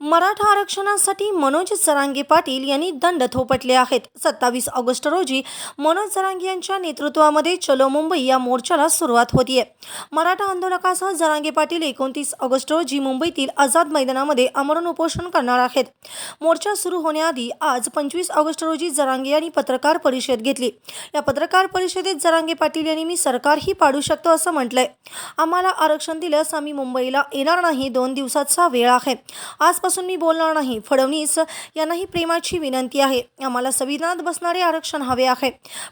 मराठा आरक्षणासाठी मनोज जरांगे पाटील यांनी दंड थोपटले आहेत. सत्तावीस ऑगस्ट रोजी मनोज जरांगे यांच्या नेतृत्वामध्ये चलो मुंबई या मोर्चाला सुरुवात होतीये. मराठा आंदोलकासह जरांगे पाटील एकोणतीस ऑगस्ट रोजी मुंबईतील आझाद मैदानामध्ये आमरण उपोषण करणार आहेत. मोर्चा सुरू होण्याआधी आज पंचवीस ऑगस्ट रोजी जरांगे यांनी पत्रकार परिषद घेतली. या पत्रकार परिषदेत जरांगे पाटील यांनी मी सरकारही पाडू शकतो असं म्हटलंय. आम्हाला आरक्षण दिल्यास आम्ही मुंबईला येणार नाही. दोन दिवसाचा वेळ आहे. आजपासून मी बोलणार नाही. फडणवीस यांनाही प्रेमाची विनंती आहे. आम्हाला संविधानात बसणारे आरक्षण हवे आहे.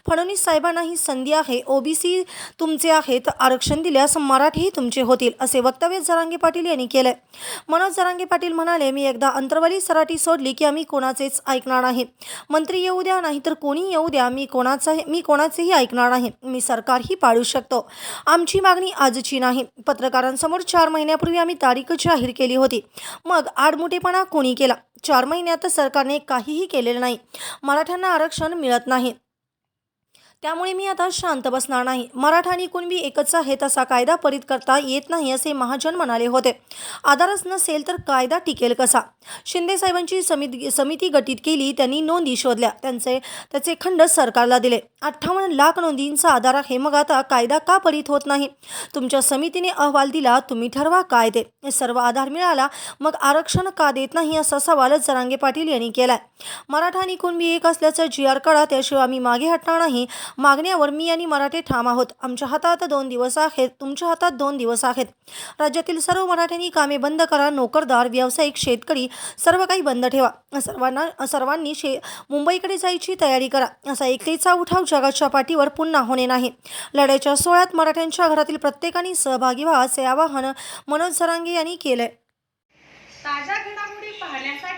फडणवीस साहेबांना ही संधी आहे. ओबीसी तुमचे आहेत. आरक्षण दिल्यास मराठीही तुमचे होतील असे वक्तव्य जरांगे पाटील यांनी केलंय. मनोज जरांगे पाटील म्हणाले मी एकदा अंतर्वली सराटी सोडली की आम्ही कोणाचेच ऐकणार नाही. मंत्री येऊ द्या नाही तर कोणी येऊ द्या. मी कोणाचा मी कोणाचेही ऐकणार नाही. मी सरकारही पाळू शकतो. आमची मागणी आजची नाही. पत्रकारांसमोर चार महिन्यापूर्वी आम्ही तारीख जाहीर केली होती. मग खोटेपणा कोणी केला? चार महिन्यात सरकारने काहीही केलेलं नाही. मराठ्यांना आरक्षण मिळत नाही. त्यामुळे मी आता शांत बसणार नाही. मराठा आणि कुणबी एकच आहे तसा कायदा परित करता येत नाही असे महाजन म्हणाले होते. आधारच नसेल तर कायदा टिकेल कसा? शिंदे साहेबांची समिती समिती गठीत केली त्यांनी नोंदी शोधल्या. त्यांचे त्याचे खंड सरकारला दिले. अठ्ठावन्न लाख नोंदींचा आधार आहे मग आता कायदा का परित होत नाही? तुमच्या समितीने अहवाल दिला तुम्ही ठरवा काय ते. हे सर्व आधार मिळाला मग आरक्षण का देत नाही असा सवाल जरांगे पाटील यांनी केलाय. मराठा आणि कुणबी एक असल्याचं जी आर काढा त्याशिवाय आम्ही मागे हटणार नाही. मागण्यावर मी आणि मराठे ठाम आहोत. आमच्या हातात दोन दिवस आहेत. तुमच्या हातात दोन दिवस आहेत. राज्यातील सर्व मराठ्यांनी कामे बंद करा नोकरदार व्यावसायिक शेतकरी सर्व काही बंद ठेवा. सर्वांना सर्वांनी शे मुंबईकडे जायची तयारी करा. असा एकतेचा उठाव जगाच्या पाठीवर पुन्हा होणे नाही. लढाईच्या सोहळ्यात मराठ्यांच्या घरातील प्रत्येकाने सहभागी व्हा असे आवाहन मनोज सरांगे यांनी केलंय. ताज्या